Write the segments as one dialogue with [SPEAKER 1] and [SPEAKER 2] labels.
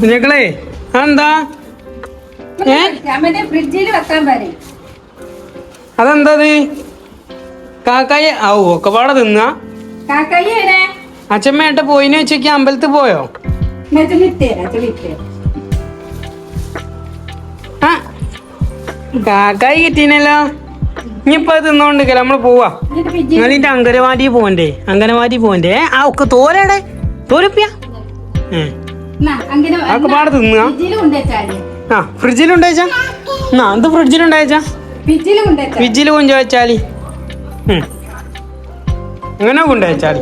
[SPEAKER 1] കുഞ്ഞക്കളെ അതെന്താ? ഏ?
[SPEAKER 2] ഫ്രിഡ്ജിൽ വെക്കാൻ പറയും.
[SPEAKER 1] അതെന്താ ഇത് കാക്കായ ആ ഒക്കെ പാടെ തിന്ന?
[SPEAKER 2] കാക്കയ്യടെ
[SPEAKER 1] അച്ഛമ്മേട്ട പോയിന് വെച്ചേക്ക് അമ്പലത്തിൽ പോയോ? ആ കാക്കായി കിട്ടീനല്ലോ. ഇനിയിപ്പോ തിന്നോണ്ട് തിന്നോണ്ടിരിക്കല നമ്മൾ പോവാ. നിങ്ങളിന്റെ അങ്കനവാടി പോവണ്ടേ? അങ്കനവാടി പോവണ്ടേ? ആ ഒക്കെ തോരടെ തോരപ്പിയ. അതൊക്കെ പാടെ തിന്നുക
[SPEAKER 2] കൊണ്ടുവച്ചാൽ
[SPEAKER 1] ആ. ഫ്രിഡ്ജിലുണ്ടേച്ചാ എന്നാ അത് ഫ്രിഡ്ജിലുണ്ടേച്ചാ
[SPEAKER 2] ഫ്രിഡ്ജിൽ കൊണ്ടുവച്ചാൽ
[SPEAKER 1] ഫ്രിഡ്ജിൽ കൊണ്ടു വെച്ചാൽ. ഉം. അങ്ങനെ കൊണ്ടു വെച്ചാൽ.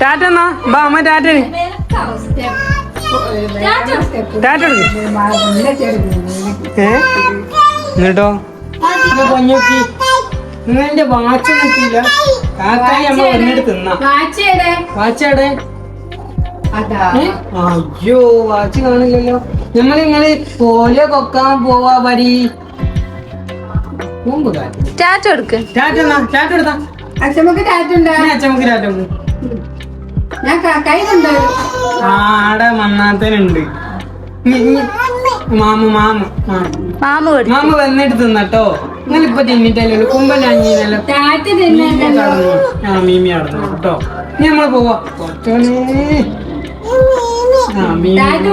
[SPEAKER 1] ടാറ്റ എന്നാ? ബാ അമ്മ ടാറ്റ ടാറ്റ ഏ? എന്നിട്ടോ പൊഞ്ഞോക്കി നിങ്ങളെന്റെ വാച്ച് കിട്ടിയില്ല. കാക്കായി അമ്മ വന്നിട്ട് തിന്നാ.
[SPEAKER 2] വാച്ചേടെ
[SPEAKER 1] വാച്ചയുടെ
[SPEAKER 2] അതാ
[SPEAKER 1] അയ്യോ വാച്ച് കാണില്ലല്ലോ. നമ്മൾ ഇങ്ങനെ പോലെ കൊക്കാൻ പോവാ കാറ്റ്
[SPEAKER 3] ടാറ്റ കൊടുക്ക്
[SPEAKER 1] ടാറ്റ എന്നാ? ടാറ്റ എടുത്താ?
[SPEAKER 2] അച്ഛമ്മക്ക് ടാറ്റുണ്ടോ
[SPEAKER 1] അച്ഛമ്മക്ക് ടാറ്റ കൊടുക്ക്.
[SPEAKER 2] ഞാൻ കാക്കായി കൊണ്ടുവരും
[SPEAKER 1] ആടെ മണ്ണാത്തനുണ്ട്. ഞ- ഞ- മാമ മാമ. ആ.
[SPEAKER 3] മാമ കൊടുക്കും
[SPEAKER 1] മാമ വന്നിട്ട് തിന്നട്ടോ. നിങ്ങളിപ്പൊ തിന്നിട്ടല്ലോ കുമ്പല്ല അഞ്ഞീനല്ലോ ആ മീമി കടന്നു. കേട്ടോ. ഇനി നമ്മൾ പോവാ. ആ മീമി
[SPEAKER 2] ടാറ്റു